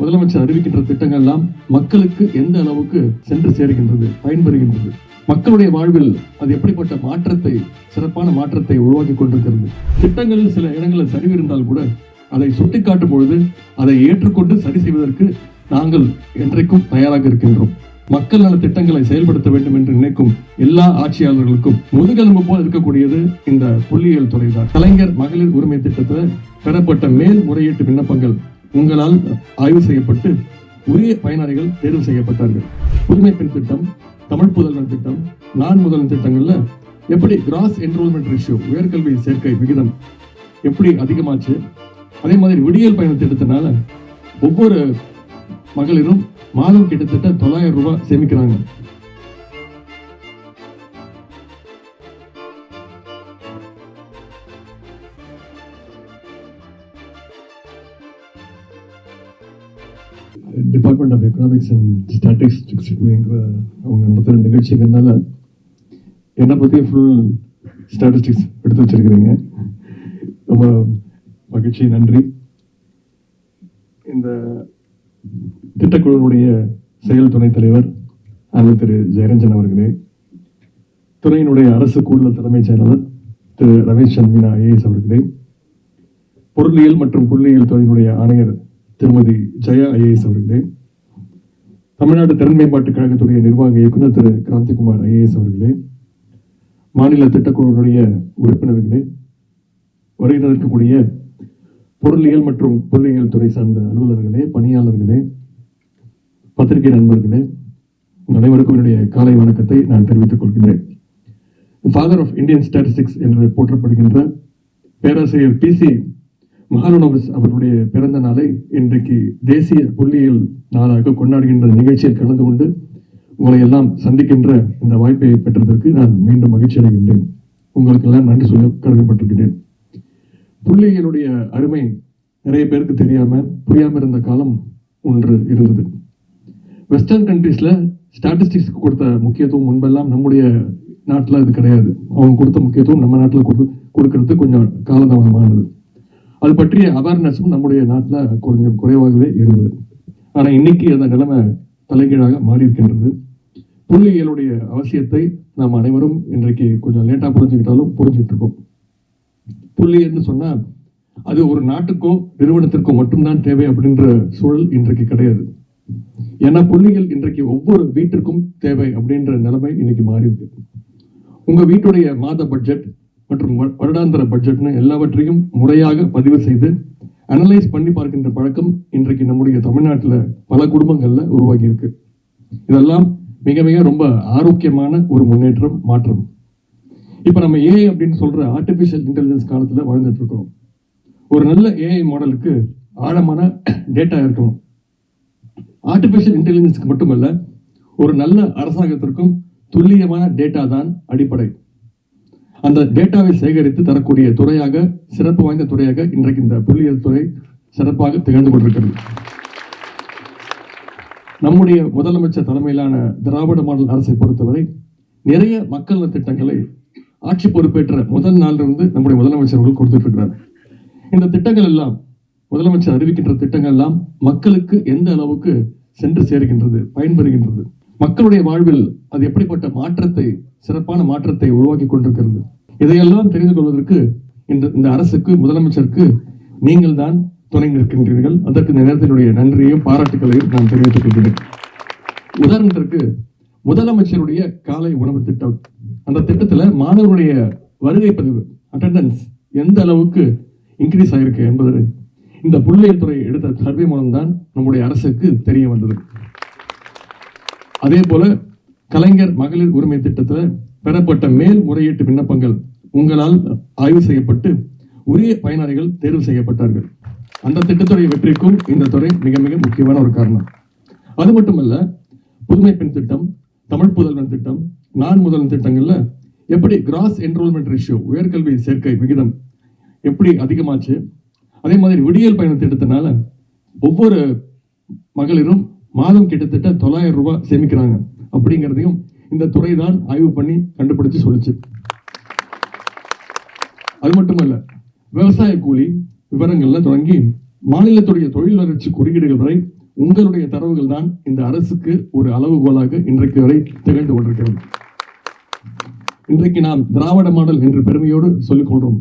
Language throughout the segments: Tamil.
முதலமைச்சர் அறிவிக்கின்ற திட்டங்கள் எல்லாம் மக்களுக்கு எந்த அளவுக்கு சென்று சேர்கின்றது பயன்பெறுகின்றது? மக்களுடைய வாழ்வில் அது எப்படிப்பட்ட மாற்றத்தை சிறப்பான மாற்றத்தை உருவாக்கி கொண்டிருக்கிறது? திட்டங்களில் சில இடங்களில் சரிவு இருந்தால் கூட அதை சுட்டிக்காட்டும் பொழுது அதை ஏற்றுக்கொண்டு சரி செய்வதற்கு நாங்கள் என்றைக்கும் தயாராக இருக்கின்றோம். மக்கள் நல திட்டங்களை செயல்படுத்த வேண்டும் என்று நினைக்கும் எல்லா ஆட்சியாளர்களுக்கும் முதுகெலும்பு போல் இருக்கக்கூடியது இந்த புள்ளியியல் துறைதான். கலைஞர் மகளிர் உரிமை திட்டத்தில் பெறப்பட்ட மேல் முறையீட்டு விண்ணப்பங்கள் உங்களால் ஆய்வு செய்யப்பட்டு உரிய பயனாளிகள் தேர்வு செய்யப்பட்டார்கள். புதுமை பெண் திட்டம் தமிழ் புதல்வன் திட்டம் நான் முதல்வன் திட்டங்கள்ல எப்படி கிராஸ் என்ரோல்மெண்ட் ரேஷியோ உயர்கல்வி சேர்க்கை விகிதம் எப்படி அதிகமாச்சு? அதே மாதிரி விடியல் பயண திட்டத்தினால ஒவ்வொரு மகளிரும் மாதம் கிட்டத்தட்ட தொள்ளாயிரம் ரூபாய் சேமிக்கிறாங்க. Department of economics and statistics அவங்க நடத்துகிற நிகழ்ச்சிங்கிறதுனால என்னை பற்றி ஃபுல் ஸ்டாட்டிஸ்டிக்ஸ் எடுத்து வச்சிருக்கிறீங்க. ரொம்ப மகிழ்ச்சி நன்றி. இந்த திட்டக்குழுவினுடைய செயல் துணைத் தலைவர் அண்ணன் திரு ஜெயரஞ்சன் அவர்களே துறையினுடைய அரசு கூடுதல் தலைமைச் செயலாளர் திரு ரமேஷ் சன்மீனா ஐஏஎஸ் அவர்களே பொருளியல் மற்றும் புள்ளியியல் துறையினுடைய ஆணையர் திருமதி ஜெயா ஐஏஎஸ் அவர்களே தமிழ்நாடு திறன் மேம்பாட்டுக் கழகத்துடைய நிர்வாக இயக்குநர் திரு கிராந்திகுமார் ஐஏஎஸ் அவர்களே மாநில திட்டக்குழுவினுடைய உறுப்பினர்களே வருகை பொருளியல் மற்றும் பொருளியல் துறை சார்ந்த அலுவலர்களே பணியாளர்களே பத்திரிகை நண்பர்களே அனைவருக்கும் என்னுடைய காலை வணக்கத்தை நான் தெரிவித்துக் கொள்கிறேன் ஃபாதர் ஆஃப் இந்தியன் ஸ்டாட்டிஸ்டிக்ஸ் என்று போற்றப்படுகின்ற பேராசிரியர் பி சி மகாலனோபிஸ் அவருடைய பிறந்த நாளை இன்றைக்கு தேசிய புள்ளியியல் நாளாக கொண்டாடுகின்ற நிகழ்ச்சியில் கலந்து கொண்டு உங்களை எல்லாம் சந்திக்கின்ற இந்த வாய்ப்பை பெற்றதற்கு நான் மீண்டும் மகிழ்ச்சி அடைகின்றேன். உங்களுக்கெல்லாம் நன்றி சொல்ல கடமைப்பட்டிருக்கிறேன் புள்ளியியலுடைய அருமை நிறைய பேருக்கு தெரியாம புரியாம இருந்த காலம் ஒன்று இருந்தது. வெஸ்டர்ன் கண்ட்ரீஸ்ல ஸ்டாட்டிஸ்டிக்ஸ்க்கு கொடுத்த முக்கியத்துவம் முன்பெல்லாம் நம்முடைய நாட்டில் இது கிடையாது. அவங்க கொடுத்த முக்கியத்துவம் நம்ம நாட்டில் கொடு கொடுக்கறது கொஞ்சம் காலதாமதமானது. அது பற்றிய அவேர்னஸும் நம்முடைய நாட்டில் கொஞ்சம் குறைவாகவே இருந்தது. ஆனால் இன்னைக்கு அந்த நிலைமை தலைகீழாக மாறி இருக்கின்றது புள்ளியியலுடைய அவசியத்தை நாம் அனைவரும் இன்றைக்கு கொஞ்சம் லேட்டாக புரிஞ்சுக்கிட்டாலும் புரிஞ்சுட்டு இருக்கோம் புள்ளியல்னு சொன்னா அது ஒரு நாட்டுக்கோ நிறுவனத்திற்கோ மட்டும்தான் தேவை அப்படின்ற சூழல் இன்றைக்கு கிடையாது. ஏன்னா புள்ளிகள் இன்றைக்கு ஒவ்வொரு வீட்டிற்கும் தேவை அப்படின்ற நிலைமை இன்னைக்கு மாறி இருக்கு உங்க வீட்டுடைய மாத பட்ஜெட் மற்றும் வருடாந்திர பட்ஜெட்னு எல்லாவற்றையும் முறையாக பதிவு செய்து அனலைஸ் பண்ணி பார்க்கின்ற பழக்கம் இன்றைக்கு நம்முடைய தமிழ்நாட்டில் பல குடும்பங்கள்ல உருவாகி இருக்கு இதெல்லாம் மிக மிக ரொம்ப ஆரோக்கியமான ஒரு முன்னேற்றம் மாற்றம். இப்போ நம்ம ஏஐ அப்படின்னு சொல்ற ஆர்டிஃபிஷியல் இன்டெலிஜென்ஸ் காலத்துல வாழ்ந்துட்டு இருக்கிறோம் ஒரு நல்ல ஏஐ மாடலுக்கு ஆழமான டேட்டா இருக்கணும். ஆர்டிஃபிஷியல் இன்டெலிஜென்ஸ்க்கு மட்டுமல்ல ஒரு நல்ல அரசாங்கத்திற்கும் துல்லியமான டேட்டா தான் அடிப்படை. அந்த டேட்டாவை சேகரித்து தரக்கூடிய துறையாக சிறப்பு வாய்ந்த துறையாக இன்றைக்கு இந்த புள்ளியியல் துறை சிறப்பாக திகழ்ந்து கொண்டிருக்கிறது. நம்முடைய முதலமைச்சர் தலைமையிலான திராவிட மாடல் அரசை பொறுத்தவரை நிறைய மக்கள் திட்டங்களை ஆட்சி பொறுப்பேற்ற முதல் நாளிலிருந்து நம்முடைய முதலமைச்சர் அவர்கள் கொடுத்துட்டு இருக்கிறார் இந்த திட்டங்கள் எல்லாம் முதலமைச்சர் அறிவிக்கின்ற திட்டங்கள் எல்லாம் மக்களுக்கு எந்த அளவுக்கு சென்று சேர்கின்றது பயன்பெறுகின்றது. மக்களுடைய வாழ்வில் அது எப்படிப்பட்ட மாற்றத்தை சிறப்பான மாற்றத்தை உருவாக்கி கொண்டிருக்கிறது? இதையெல்லாம் தெரிந்து கொள்வதற்கு இந்த இந்த அரசுக்கு முதலமைச்சருக்கு நீங்கள் தான் துணை நிற்கின்றீர்கள். அதற்கு இந்த நேரத்தினுடைய நன்றியையும் பாராட்டுகளையும் நான் தெரிவித்துக் கொள்கிறேன். உதாரணத்திற்கு முதலமைச்சருடைய காலை உணவு திட்டம். அந்த திட்டத்தில் மாணவருடைய வருகை பதிவு அட்டண்டன்ஸ் எந்த அளவுக்கு இன்க்ரீஸ் ஆயிருக்கு என்பது இந்த புள்ளியியல் துறை எடுத்த சர்வே மூலம்தான் நம்முடைய அரசுக்கு தெரிய வந்தது. அதே போல கலைஞர் மகளிர் உரிமை திட்டத்தில் பெறப்பட்ட மேல்முறையீட்டு விண்ணப்பங்கள் உங்களால் ஆய்வு செய்யப்பட்டு உரிய பயனாளிகள் தேர்வு செய்யப்பட்டார்கள். அந்த திட்டத்துறை வெற்றிக்கும் இந்த துறை மிக மிக முக்கியமான ஒரு காரணம். அது மட்டுமல்ல புதுமை பெண் திட்டம் தமிழ் புதல்வன் திட்டம் நான் முதல்வன் திட்டங்கள்ல எப்படி கிராஸ் என்ரோல்மெண்ட் ரேஷியோ உயர்கல்வி சேர்க்கை விகிதம் எப்படி அதிகமாச்சு? அதே மாதிரி விடியல் பயண திட்டத்தினால ஒவ்வொரு மகளிரும் மாதம் கிட்டத்தட்ட தொள்ளாயிரம் ரூபாய் சேமிக்கிறாங்க. அப்படிங்கிறதையும் இந்த துறை தான் ஆய்வு பண்ணி கண்டுபிடிச்சு சொல்லுச்சு. அது மட்டுமல்ல விவசாய கூலி விவரங்கள்ல தொடங்கி மாநிலத்துடைய தொழில் வளர்ச்சி குறியீடுகள் வரை உங்களுடைய தரவுகள் தான் இந்த அரசுக்கு ஒரு அளவுகோலாக இன்றைக்கு வரை திகழ்ந்து கொண்டிருக்கிறது. இன்றைக்கு நாம் திராவிட மாடல் என்று பெருமையோடு சொல்லிக் கொள்றோம்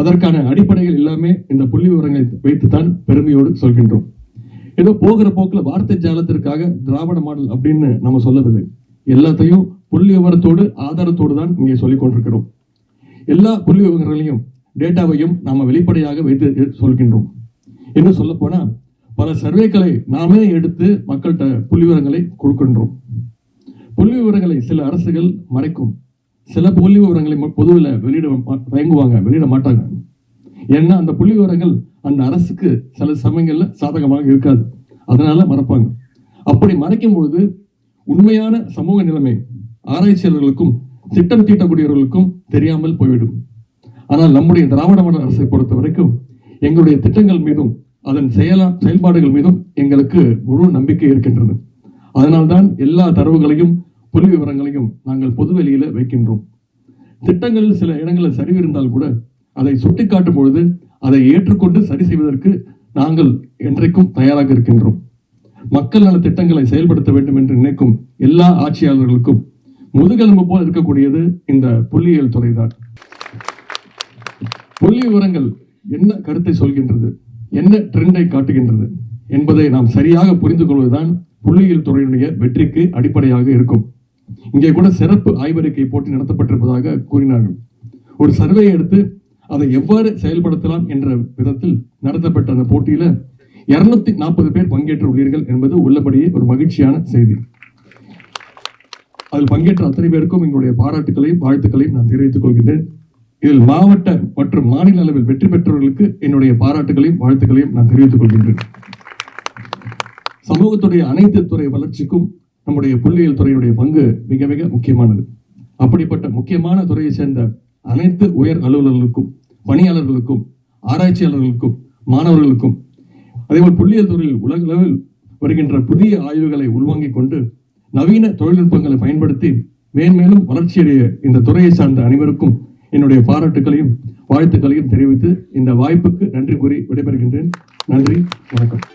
அதற்கான அடிப்படைகள் எல்லாமே இந்த புள்ளி விவரங்களை வைத்துத்தான் பெருமையோடு சொல்கின்றோம். ஏதோ போகிற போக்கில் வார்த்தை ஜாலத்திற்காக திராவிட மாடல் அப்படின்னு நம்ம சொல்லவில்லை. எல்லாத்தையும் புள்ளி விவரத்தோடு ஆதாரத்தோடு தான் இங்கே சொல்லிக் கொண்டிருக்கிறோம். எல்லா புள்ளி விவரங்களையும் டேட்டாவையும் நாம வெளிப்படையாக வைத்து சொல்கின்றோம். இன்னும் சொல்ல போனா பல சர்வேக்களை நாமே எடுத்து மக்கள்கிட்ட புள்ளி விவரங்களை கொடுக்கின்றோம். புள்ளி விவரங்களை சில அரசுகள் மறைக்கும். சில புள்ளி விவரங்களை ம- பொதுவில் வெளியிட மா- தயங்குவாங்க வெளியிட மாட்டாங்க. ஏன்னா அந்த புள்ளி விவரங்கள் அந்த அரசுக்கு சில சமயங்கள்ல சாதகமாக இருக்காது. அதனால மறைப்பாங்க. அப்படி மறைக்கும் பொழுது உண்மையான சமூக நிலைமை ஆராய்ச்சியாளர்களுக்கும் திட்டம் தீட்டக்கூடியவர்களுக்கும் தெரியாமல் போய்விடும். ஆனால் நம்முடைய திராவிட மாடல் அரசை பொறுத்த வரைக்கும் எங்களுடைய திட்டங்கள் மீதும் அதன் செயலா செயல்பாடுகள் மீதும் எங்களுக்கு முழு நம்பிக்கை இருக்கின்றது. அதனால்தான் எல்லா தரவுகளையும் புள்ளி விவரங்களையும் நாங்கள் பொதுவெளியில வைக்கின்றோம். திட்டங்கள் சில இடங்களில் சரிவு இருந்தால் கூட அதை சுட்டிக்காட்டும் பொழுது அதை ஏற்றுக்கொண்டு சரி செய்வதற்கு நாங்கள் என்றைக்கும் தயாராக இருக்கின்றோம். மக்கள் நல திட்டங்களை செயல்படுத்த வேண்டும் என்று நினைக்கும் எல்லா ஆட்சியாளர்களுக்கும் முதுகெலும்பு போல் இருக்கக்கூடியது இந்த புள்ளியியல் துறைதான். புள்ளி விவரங்கள் என்ன கருத்தை சொல்கின்றது? என்ன ட்ரெண்டை காட்டுகின்றது? என்பதை நாம் சரியாக புரிந்து கொள்வதுதான் புள்ளியியல் துறையினுடைய வெற்றிக்கு அடிப்படையாக இருக்கும். இங்கே கூட சிறப்பு ஆய்வறிக்கை போட்டி நடத்தப்பட்டிருப்பதாக கூறினார்கள். ஒரு சர்வே எடுத்து அதை எவ்வாறு செயல்படுத்தலாம் என்ற விதத்தில் நடத்தப்பட்ட அந்த போட்டியில இருநூத்தி நாற்பது பேர் பங்கேற்று உள்ளீர்கள் என்பது உள்ளபடியே ஒரு மகிழ்ச்சியான செய்தி. அதில் பங்கேற்ற அத்தனை பேருக்கும் எங்களுடைய பாராட்டுகளையும் வாழ்த்துக்களையும் நான் தெரிவித்துக் கொள்கின்றேன். இதில் மாவட்ட மற்றும் மாநில அளவில் வெற்றி பெற்றவர்களுக்கு என்னுடைய பாராட்டுகளையும் வாழ்த்துக்களையும் நான் தெரிவித்துக் கொள்கின்றேன். சமூகத்துடைய அனைத்து துறை வளர்ச்சிக்கும் நம்முடைய புள்ளியியல் துறையினுடைய பங்கு மிக மிக முக்கியமானது. அப்படிப்பட்ட முக்கியமான துறையை சேர்ந்த அனைத்து உயர் அலுவலர்களுக்கும் பணியாளர்களுக்கும் ஆராய்ச்சியாளர்களுக்கும் மாணவர்களுக்கும் அதேபோல் புள்ளியியல் துறையில் உலகளவில் வருகின்ற புதிய ஆய்வுகளை உள்வாங்கிக் கொண்டு நவீன தொழில்நுட்பங்களை பயன்படுத்தி மேன்மேலும் வளர்ச்சியடைய இந்த துறையை சார்ந்த அனைவருக்கும் என்னுடைய பாராட்டுகளையும் வாழ்த்துக்களையும் தெரிவித்து இந்த வாய்ப்புக்கு நன்றி கூறி விடைபெறுகின்றேன். நன்றி வணக்கம்.